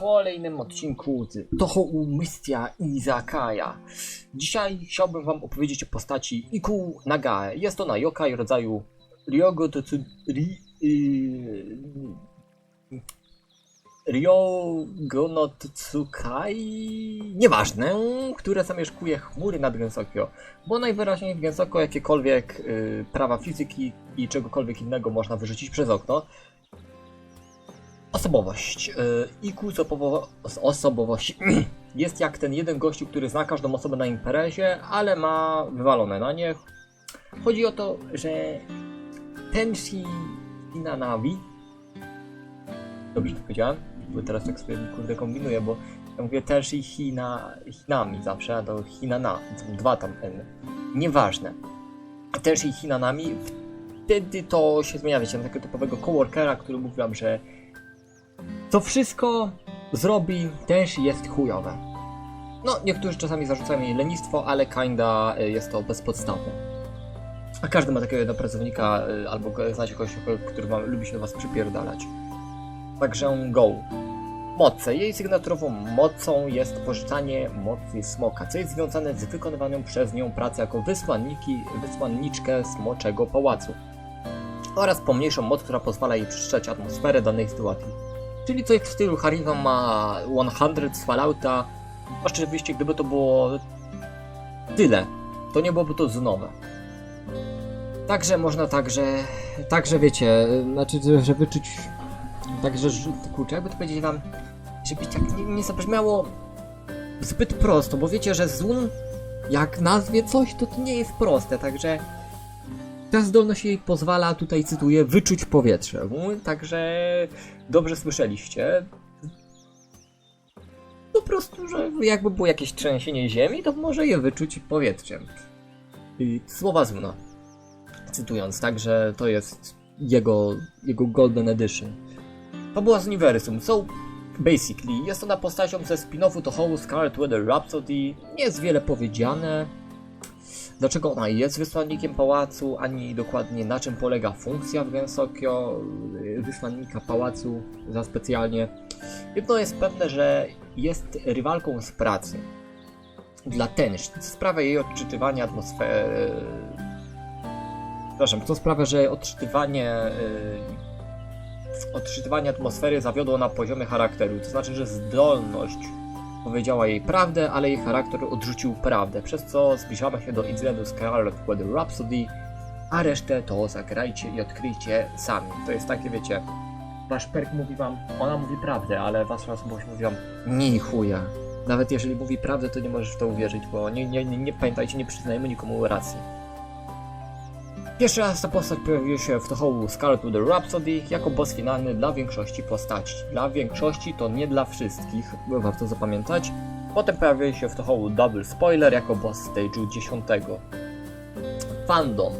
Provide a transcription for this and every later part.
kolejnym odcinku z Tohou Mystia Izakaya. Dzisiaj chciałbym wam opowiedzieć o postaci Iku Nagae. Jest ona yokai rodzaju Ryogo Totsu... Ri, yy, Ryogo no Tsukai... Nieważne, które zamieszkuje chmury nad Gensokyo. Bo najwyraźniej w Gensoko jakiekolwiek yy, prawa fizyki i czegokolwiek innego można wyrzucić przez okno. Osobowość. Yy, Iku z, z osobowości jest jak ten jeden gościu, który zna każdą osobę na imprezie, ale ma wywalone na nie. Chodzi o to, że Tenshi Hinanabi Dobrze to powiedziałem? Bo teraz tak sobie kurde kombinuję, bo ja mówię Tenshi Hina, Hinami zawsze, a to Hinana, dwa tam N. Nieważne. Tenshi Hinanami, wtedy to się zmienia, wiecie, na takiego typowego coworkera, który mówi wam, że to wszystko zrobi, też jest chujowe. No, niektórzy czasami zarzucają jej lenistwo, ale kinda y, jest to bezpodstawne. A każdy ma takiego jednego pracownika, y, albo znacie kogoś, który lubi się do was przypierdalać. Także go. Moce. Jej sygnaturową mocą jest pożyczanie mocy smoka, co jest związane z wykonywaną przez nią pracą jako wysłanniki, wysłanniczkę smoczego pałacu. Oraz pomniejszą moc, która pozwala jej przeczytać atmosferę danej sytuacji. Czyli coś w stylu Harima ma 100 z Fallouta. Oczywiście, gdyby to było tyle, to nie byłoby to nowe. Także można także, także wiecie, znaczy, że- wyczuć, także, że- kurczę, jakby to powiedzieć wam, żeby tak nie, nie zabrzmiało zbyt prosto, bo wiecie, że Zoom, jak nazwie coś, to to nie jest proste, także ta zdolność jej pozwala, tutaj cytuję, wyczuć powietrze. Także dobrze słyszeliście. Po prostu, że jakby było jakieś trzęsienie ziemi, to może je wyczuć powietrzem. I słowa Zuna. Cytując, także to jest jego, jego Golden Edition. To była z Universum. So, basically, jest ona postacią ze spin-offu Toho Scarlet Weather Rhapsody. Nie jest wiele powiedziane. Dlaczego ona jest wysłannikiem pałacu, ani dokładnie na czym polega funkcja w Gensokyo y, wysłannika pałacu za specjalnie. Jedno jest pewne, że jest rywalką z pracy. Dla Tensh, co sprawia jej odczytywanie atmosfery. Przepraszam, co sprawia, że odczytywanie. y, Odczytywanie atmosfery zawiodło na poziomie charakteru. To znaczy, że zdolność powiedziała jej prawdę, ale jej charakter odrzucił prawdę, przez co zbliżamy się do incydentu Scarlet Weather Rhapsody, a resztę to zagrajcie i odkryjcie sami. To jest takie, wiecie, wasz perk mówi wam, ona mówi prawdę, ale wasza osobowość mówi wam, nie chuja. Nawet jeżeli mówi prawdę, to nie możesz w to uwierzyć, bo nie, nie, nie, nie pamiętajcie, nie przyznajemy nikomu racji. Pierwszy raz ta postać pojawiła się w Tohołu Scarlet Weather Rhapsody jako boss finalny dla większości postaci. Dla większości to nie dla wszystkich, warto zapamiętać. Potem pojawił się w Tohołu Double Spoiler jako boss stage'u 10. Fandom.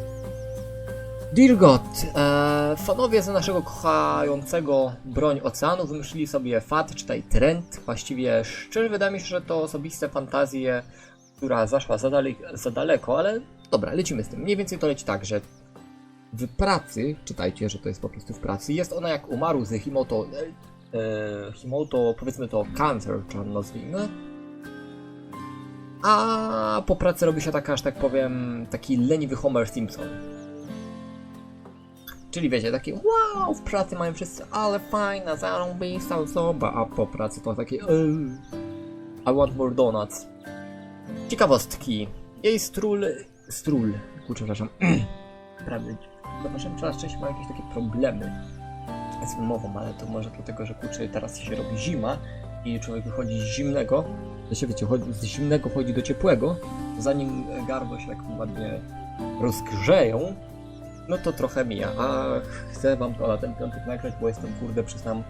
Dear God, e, fanowie z naszego kochającego broń oceanu wymyślili sobie fat, czytaj trend. Właściwie szczerze wydaje mi się, że to osobiste fantazje, która zaszła za, za daleko, ale dobra, lecimy z tym. Mniej więcej to leci tak, że w pracy, czytajcie, że to jest po prostu w pracy, jest ona jak umarł z Himoto, e, e, Himoto, powiedzmy to cancer, czy nazwijmy. A po pracy robi się taka, że tak powiem, taki leniwy Homer Simpson. Czyli wiecie, takie wow, w pracy mają wszyscy, ale fajna, zarąbista osoba, a po pracy to takie "Eee, I want more donuts. Ciekawostki. Jej strul... Strul. Kurczę, przepraszam. Prawda. Że coraz częściej ma jakieś takie problemy z wymową, ale to może dlatego, że kurczę, teraz się robi zima i człowiek wychodzi z zimnego, to się wiecie, chodzi, z zimnego wchodzi do ciepłego, zanim gardło się tak ładnie rozgrzeją, no to trochę mija. A chcę wam to na ten piątek nagrać, bo jestem kurde przyznam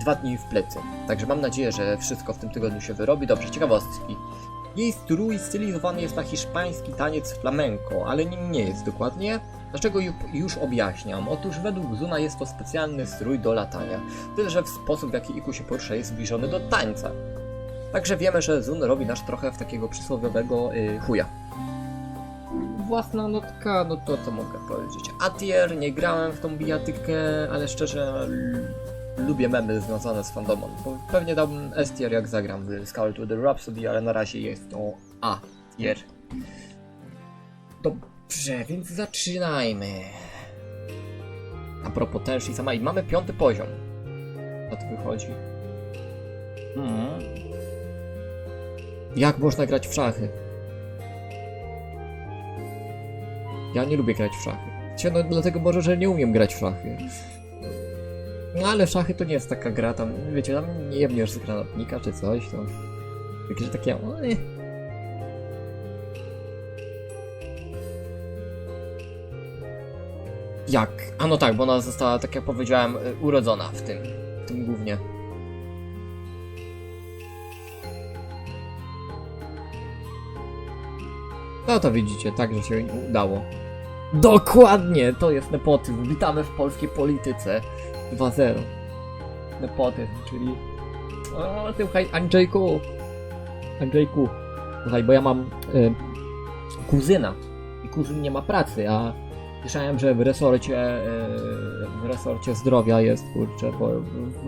dwa dni w plecy. Także mam nadzieję, że wszystko w tym tygodniu się wyrobi. Dobrze, ciekawostki. Jej strój stylizowany jest na hiszpański taniec flamenco, ale nim nie jest dokładnie. Dlaczego ju- już objaśniam? Otóż według Zuna jest to specjalny strój do latania. Tyle, że w sposób w jaki Iku się porusza jest zbliżony do tańca. Także wiemy, że Zun robi nasz trochę w takiego przysłowiowego y, chuja. Własna notka, no to co mogę powiedzieć. Atier, nie grałem w tą bijatykę, ale szczerze lubię memy związane z fandomem. Pewnie dałbym S tier jak zagram w Scarlet to the Rhapsody, ale na razie jest to A tier. Dobrze, więc zaczynajmy. A propos Tenshi sama i mamy piąty poziom. Na to wychodzi. Hmm. Jak można grać w szachy? Ja nie lubię grać w szachy. No dlatego może, że nie umiem grać w szachy. No ale szachy to nie jest taka gra tam, wiecie, tam nie jebniesz z granatnika czy coś, to... Jakieś takie... oj. Jak? A no tak, bo ona została, tak jak powiedziałem, y, urodzona w tym, w tym głównie. No to widzicie, tak, że się udało. Dokładnie, to jest nepotyzm. Witamy w polskiej polityce 2-0. Nepotyzm, czyli... O, słuchaj, Andrzejku. Andrzejku. Słuchaj, bo ja mam y, kuzyna i kuzyn nie ma pracy, a słyszałem, że w resorcie, y, w resorcie zdrowia jest, kurczę, bo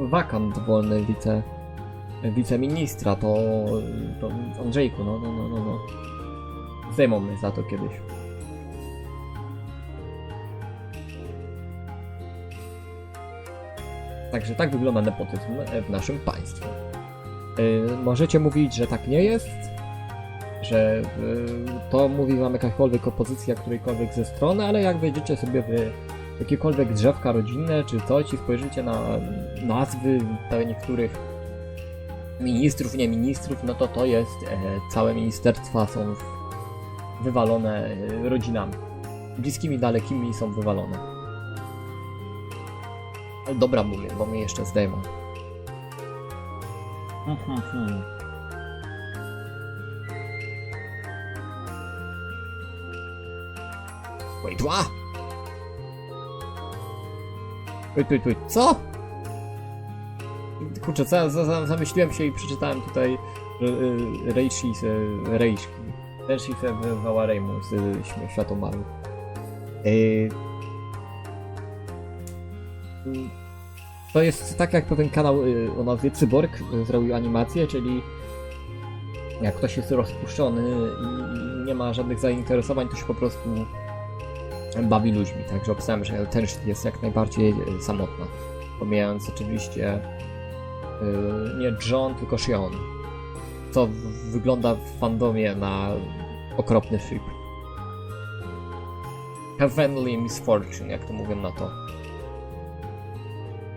wakant wolny wice, wiceministra, to, to Andrzejku, no, no, no, no, no. Zdejmą mnie za to kiedyś. Także tak wygląda nepotyzm w naszym państwie. Yy, możecie mówić, że tak nie jest, że yy, to mówi wam jakakolwiek opozycja którejkolwiek ze strony, ale jak wejdziecie sobie w jakiekolwiek drzewka rodzinne czy coś i spojrzycie na nazwy niektórych ministrów, nie ministrów, no to to jest, e, całe ministerstwa są wywalone e, rodzinami. Bliskimi, dalekimi są wywalone. Ale Dobra mówię, bo mnie jeszcze zdejmą. Mhm. Wait, what? Wait, wait, wait, co? Kurczę, za, za, za, zamyśliłem się i przeczytałem tutaj y, Reishi se... Reishi. Reishi Reimu z y, Światomaru. Y, to jest tak jak pewien kanał y, o nazwie Cyborg y, zrobił animację, czyli jak ktoś jest rozpuszczony i nie ma żadnych zainteresowań, to się po prostu bawi ludźmi. Także opisałem, że ten jest jak najbardziej y, samotna. Pomijając oczywiście y, nie John, tylko Shion. Co wygląda w fandomie na okropny ship. Heavenly Misfortune, jak to mówią na to.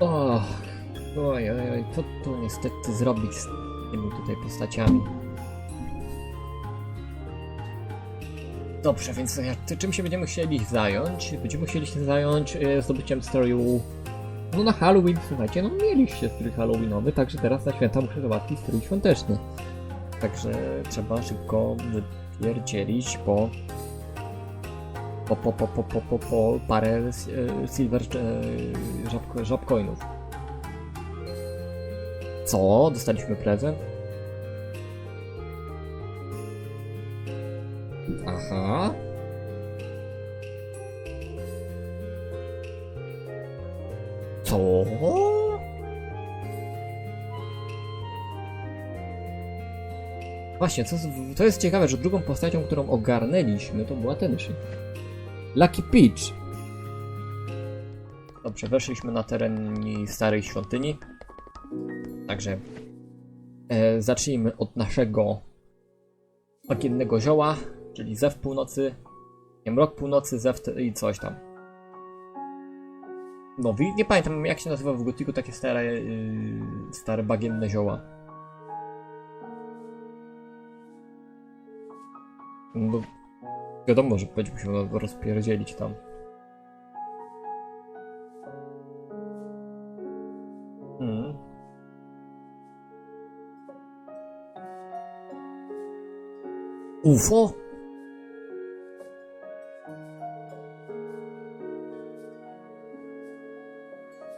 Och, oj, oj, oj, co tu niestety zrobić z tymi tutaj postaciami? Dobrze, więc czym się będziemy chcieli zająć? Będziemy chcieli się zająć e, zdobyciem stroju no na Halloween, słuchajcie, no mieliście strój Halloweenowy, także teraz na święta muszę załatwić strój świąteczny. Także trzeba szybko wypierdzielić po po, po, po, po, po, po, parę e, silver e, żab. Co? Dostaliśmy prezent? Aha. Co? Właśnie, co, to jest ciekawe, że drugą postacią, którą ogarnęliśmy, to była Tenshi. Lucky Peach. Dobrze, weszliśmy na teren starej świątyni. Także e, zacznijmy od naszego bagiennego zioła, czyli zew północy, nie mrok północy, zew i coś tam. No, nie pamiętam jak się nazywa w gotiku takie stare, yy, stare bagienne zioła. No, wiadomo, że będziemy się rozpierdzielić tam. Mm. UFO?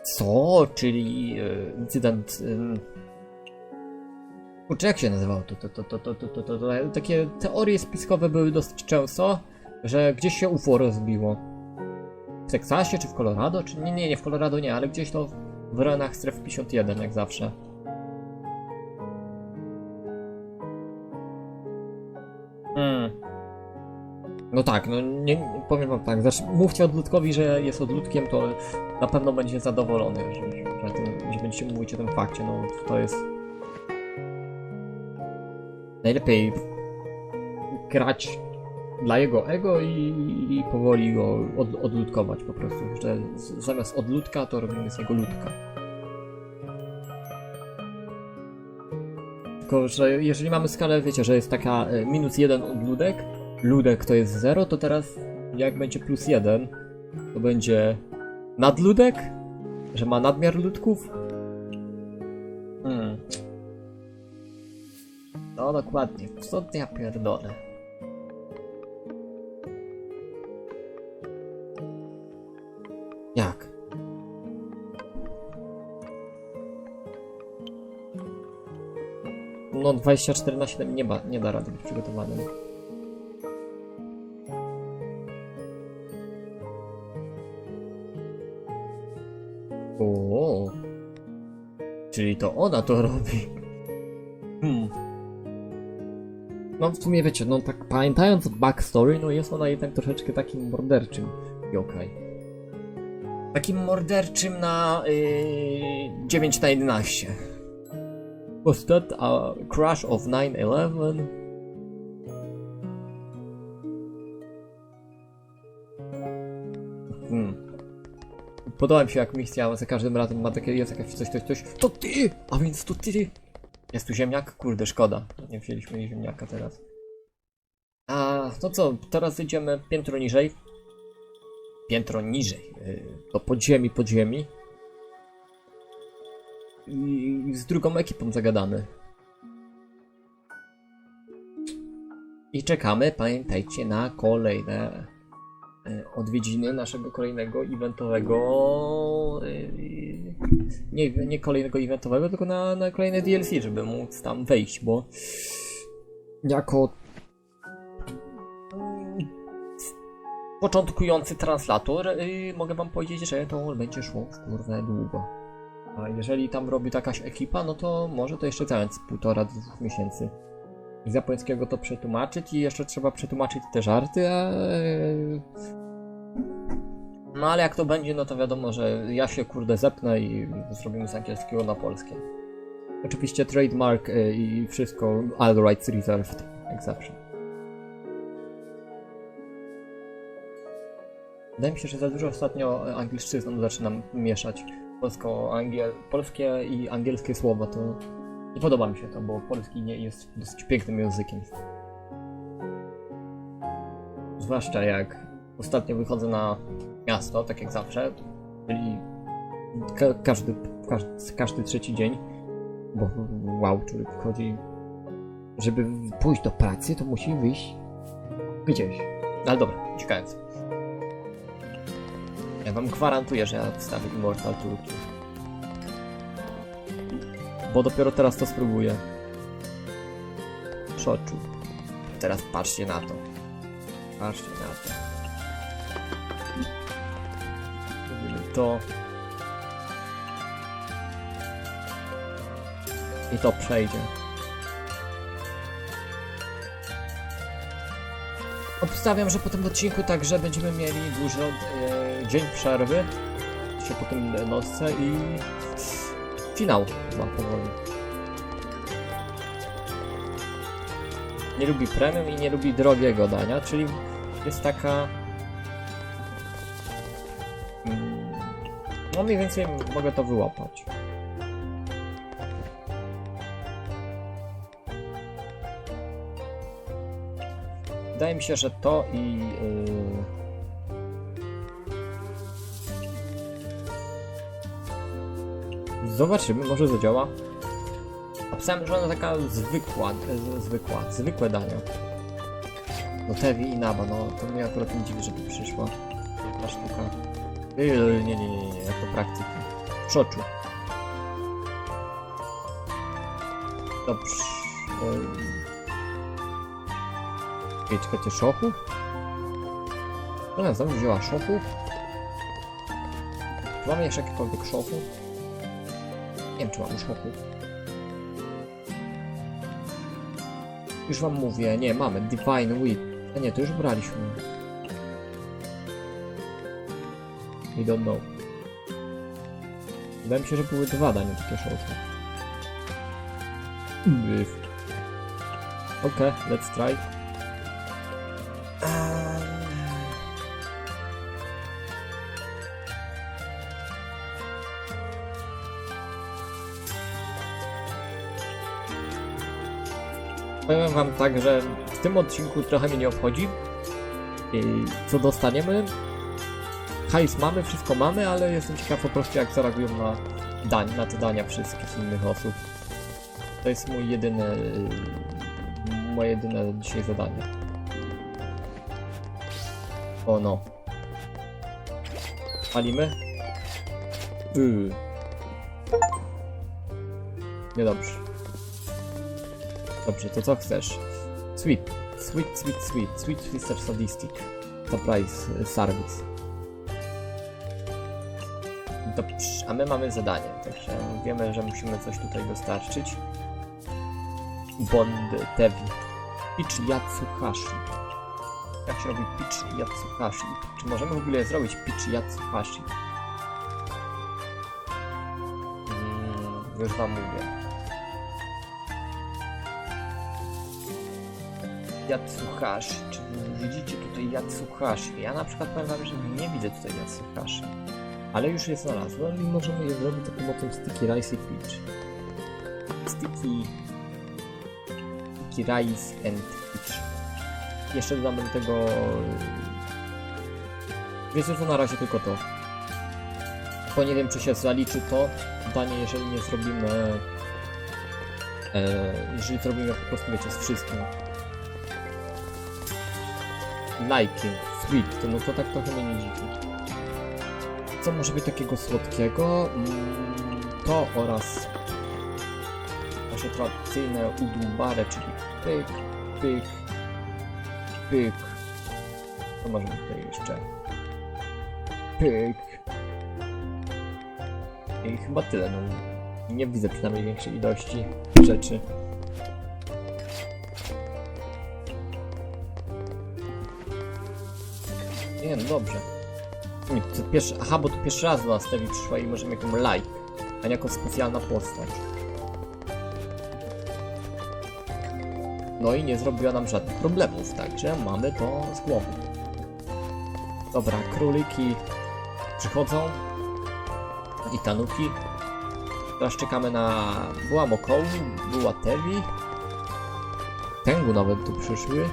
Co? Czyli e, incydent. em, Kurczę, jak się nazywało to, to, to, to, to, to, to, to, to, Takie teorie spiskowe były dosyć często, że gdzieś się UFO rozbiło. W Teksasie czy w Colorado? Czy nie, nie, nie w Colorado nie, ale gdzieś to w rejonach stref 51, jak zawsze. Hmm. No tak, no nie, powiem wam tak, znaczy mówcie odludkowi, że jest odludkiem, to na pewno będzie zadowolony, że, że, że, że będziecie mówić o tym fakcie, no to jest... Najlepiej grać dla jego ego i, i powoli go od, odludkować po prostu, że zamiast odludka to robimy z niego ludka. Tylko, że jeżeli mamy skalę, wiecie, że jest taka e, minus jeden odludek, ludek to jest 0, to teraz jak będzie plus 1, to będzie nadludek, że ma nadmiar ludków. Dokładnie, co ja pierdolę. Jak? No 24 na 7 nie, ma, nie da rady być przygotowanym. O, czyli to ona to robi. No w sumie wiecie, no tak pamiętając backstory, no jest ona jednak troszeczkę takim morderczym yokai. Takim morderczym na yy, 9 na 11. Was that a crash of 9-11? Hmm. Podoba mi się jak misja za każdym razem ma takie, jest jakieś coś, coś, coś. To ty! A więc to ty! Jest tu ziemniak? Kurde, szkoda. Nie wzięliśmy ziemniaka teraz. A, to co? Teraz idziemy piętro niżej. Piętro niżej. Yy, do podziemi, podziemi. I z drugą ekipą zagadamy. I czekamy, pamiętajcie, na kolejne e, odwiedziny naszego kolejnego eventowego. E, Nie, nie kolejnego eventowego, tylko na, na kolejne DLC, żeby móc tam wejść, bo jako mm, początkujący translator y, mogę wam powiedzieć, że to będzie szło w kurwę długo. A jeżeli tam robi jakaś ekipa, no to może to jeszcze zająć półtora do dwóch miesięcy. Z japońskiego to przetłumaczyć i jeszcze trzeba przetłumaczyć te żarty, a... No ale jak to będzie, no to wiadomo, że ja się kurde zepnę i zrobimy z angielskiego na polskie. Oczywiście trademark y, i wszystko, all rights reserved, jak zawsze. Wydaje mi się, że za dużo ostatnio angielszczyzną zaczynam mieszać polsko-angiel, polskie i angielskie słowa, to nie podoba mi się to, bo polski nie jest dosyć pięknym językiem. Zwłaszcza jak ostatnio wychodzę na miasto, tak jak zawsze, czyli ka każdy, każdy, każdy trzeci dzień, bo wow, człowiek wchodzi, żeby pójść do pracy, to musi wyjść gdzieś. Ale dobra, uciekając. Ja wam gwarantuję, że ja wstawię Immortal Turki. Bo dopiero teraz to spróbuję. Szoczu. Teraz patrzcie na to. Patrzcie na to. To. I to przejdzie. Obstawiam, że po tym odcinku także będziemy mieli dużo e, dzień przerwy się po tym nocce i finał chyba powoli. Nie lubi premium i nie lubi drogiego dania, czyli jest taka no mniej więcej mogę to wyłapać. Wydaje mi się, że to i. Yy... Zobaczymy, może zadziała. Napisałem, że ona taka zwykła, e, zwykła, zwykłe dania. No Tewi i Naba, no to mnie akurat nie dziwi, że tu przyszła ta sztuka. Yy, nie, nie, nie, nie, jako praktyki. Przoczu. Dobrze. Ej, czekajcie, szoku? Ona znowu wzięła szoku? Czy mamy jeszcze jakiekolwiek szoku? wiem, czy mam hopu. Już wam mówię, nie, mamy Divine Whip. A nie, to już braliśmy. I don't know. Wydaje mi się, że były dwa dania takie. Byf. Okej, let's try. Powiem wam tak, że w tym odcinku trochę mnie nie obchodzi. Co dostaniemy? Hajs mamy, wszystko mamy, ale jestem ciekaw po prostu jak zareagują na dań, na te dania wszystkich innych osób. To jest mój jedyny, moje jedyne dzisiaj zadanie. O no. Palimy? Yy. Niedobrze. Dobrze, to co chcesz? Sweet. Sweet, sweet, sweet. Sweet Twister Sadistic. Surprise y, service. Dobrze, a my mamy zadanie, także wiemy, że musimy coś tutaj dostarczyć. Bond Tevi. Peach Yatsuhashi. Jak się robi Peach Yatsuhashi? Czy możemy w ogóle zrobić Peach Yatsuhashi? Mm, już wam mówię. Yatsuhashi. Czy widzicie tutaj Yatsuhashi? Ja na przykład powiem wam, że nie widzę tutaj Yatsuhashi. Ale już je znalazłem i możemy je zrobić za pomocą Sticky Rice i Peach. Sticky... Sticky Rice and Peach. Jeszcze dodamy do tego... Wiecie co, na razie tylko to. Bo nie wiem, czy się zaliczy to danie, jeżeli nie zrobimy... E, jeżeli zrobimy po prostu, wiecie, z wszystkim. Liking, sweet, to no to tak trochę mnie nie dziwi. Co może być takiego słodkiego? Mm, To oraz nasze tradycyjne udubare, czyli pyk, pyk, pyk. Co może być tutaj jeszcze? Pyk. I chyba tyle. No, nie widzę przynajmniej większej ilości rzeczy. Nie, no dobrze. Nie, pierwszy, aha, bo tu pierwszy raz do nas Tevi przyszła i możemy jako like, a nie jako specjalna postać. No i nie zrobiła nam żadnych problemów, także mamy to z głowy. Dobra, króliki przychodzą i tanuki. Teraz czekamy na... Była Mokołu, była Tevi. Tengu nawet tu przyszły.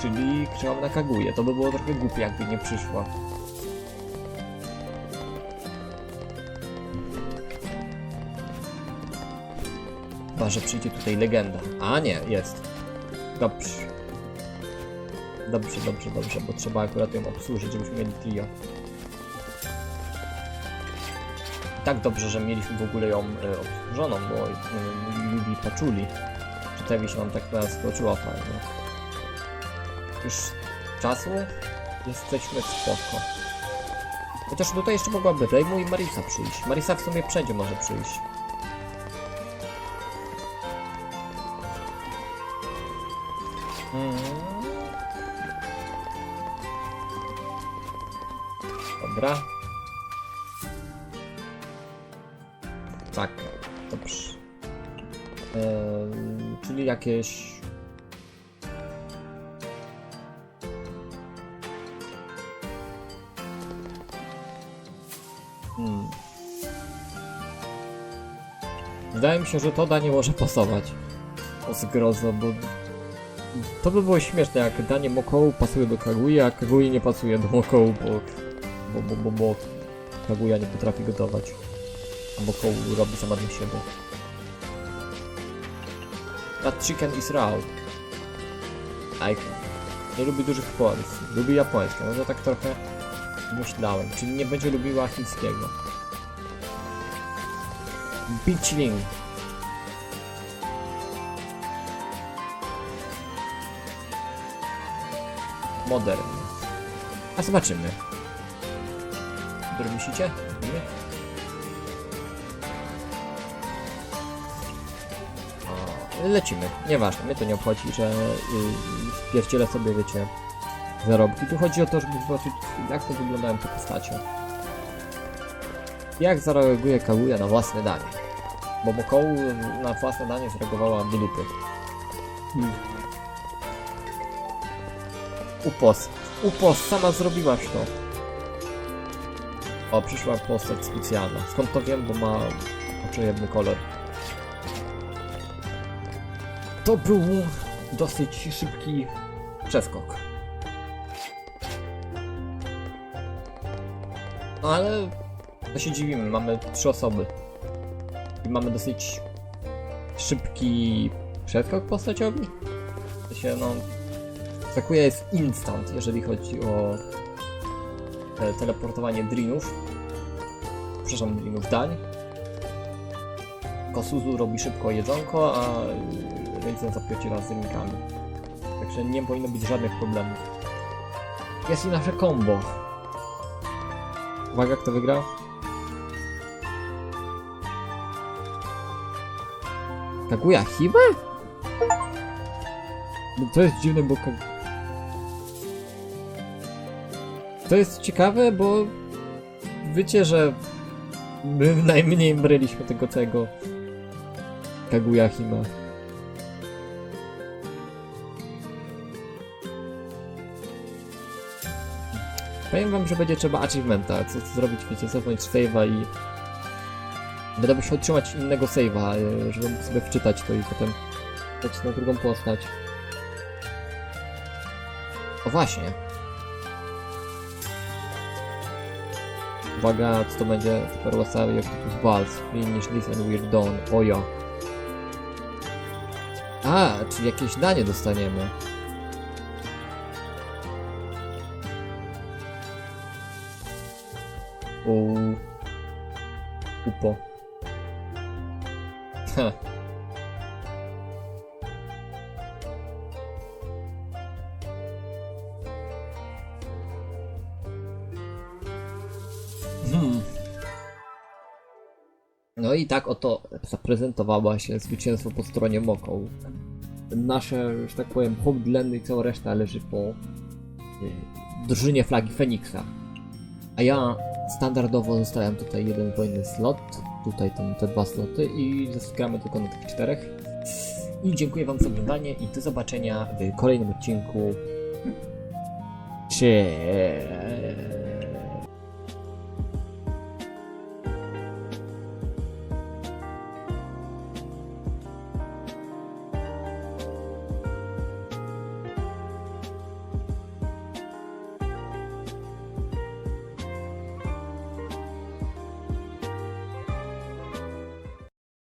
Czyli czekamy na. To by było trochę głupie, jakby nie przyszła. Chyba, że przyjdzie tutaj legenda. A nie, jest. Dobrze. Dobrze, dobrze, dobrze, bo trzeba akurat ją obsłużyć, żebyśmy mieli trio. Tak dobrze, że mieliśmy w ogóle ją e, obsłużoną, bo e, mój Yubi poczuli. Czy Tevi się nam tak skoczyła fajnie. Już czasu jesteśmy spoko. Chociaż tutaj jeszcze mogłaby Reymu i Marisa przyjść. Marisa w sumie wszędzie może przyjść. Dobra. Tak, dobrze. Eee, czyli jakieś... Hmm. Wydaje mi się, że to danie może pasować. O zgrozo, bo to by było śmieszne, jak danie Mokołu pasuje do Kagui, a Kagui nie pasuje do Mokołu, bo, bo, bo, bo, bo Kaguya nie potrafi gotować. A Mokołu robi sama dla siebie. That chicken is raw. Like, nie lubi dużych porcji. Lubi japońskie, no to tak trochę myślałem. Czyli nie będzie lubiła chińskiego. Bichling. Modern. A zobaczymy. Który myślicie? Nie? lecimy. Nieważne, mnie to nie obchodzi, że y, wpierdzielę sobie, wiecie, zarobki. Tu chodzi o to, żeby zobaczyć, jak to wyglądają te postacie. Jak zareaguje Kaguya na własne danie. Bo Mokołu na własne danie zareagowała do dupy. Hmm. Upos. Upos, sama zrobiłaś to. O, przyszła postać specjalna. Skąd to wiem, bo ma oczojebny kolor. To był dosyć szybki przeskok. No ale to się dziwimy, mamy trzy osoby. I mamy dosyć szybki przeskok postaciowy. To się no... Takuya jest instant, jeżeli chodzi o teleportowanie drinów. Przepraszam, drinów dań. Kosuzu robi szybko jedzonko, a Raizen zapierdziela z rynkami. Także nie powinno być żadnych problemów. Jest i nasze combo. Uwaga, kto wygrał? Kaguya Hiba? No to jest dziwne, bo... To jest ciekawe, bo... Wiecie, że... My najmniej bryliśmy tego całego... Kaguya Hima. Powiem wam, że będzie trzeba achievementa, co, co zrobić, wiecie, cofnąć save'a i... Będę musiał trzymać innego save'a, e, żeby mógł sobie wczytać to i potem dać na drugą postać. O właśnie. Uwaga, co to będzie Super Wasabi Octopus Balls. Finish this and we're done. Ojo. A, czyli jakieś danie dostaniemy. O. Upo. tak oto zaprezentowała się zwycięstwo po stronie Mokoł. Nasze, że tak powiem, Homeland i cała reszta leży po y, drużynie flagi Feniksa. A ja standardowo zostawiam tutaj jeden wolny slot, tutaj ten, te dwa sloty i zaskakamy tylko na tych czterech. I dziękuję wam za oglądanie i do zobaczenia w kolejnym odcinku. Cześć!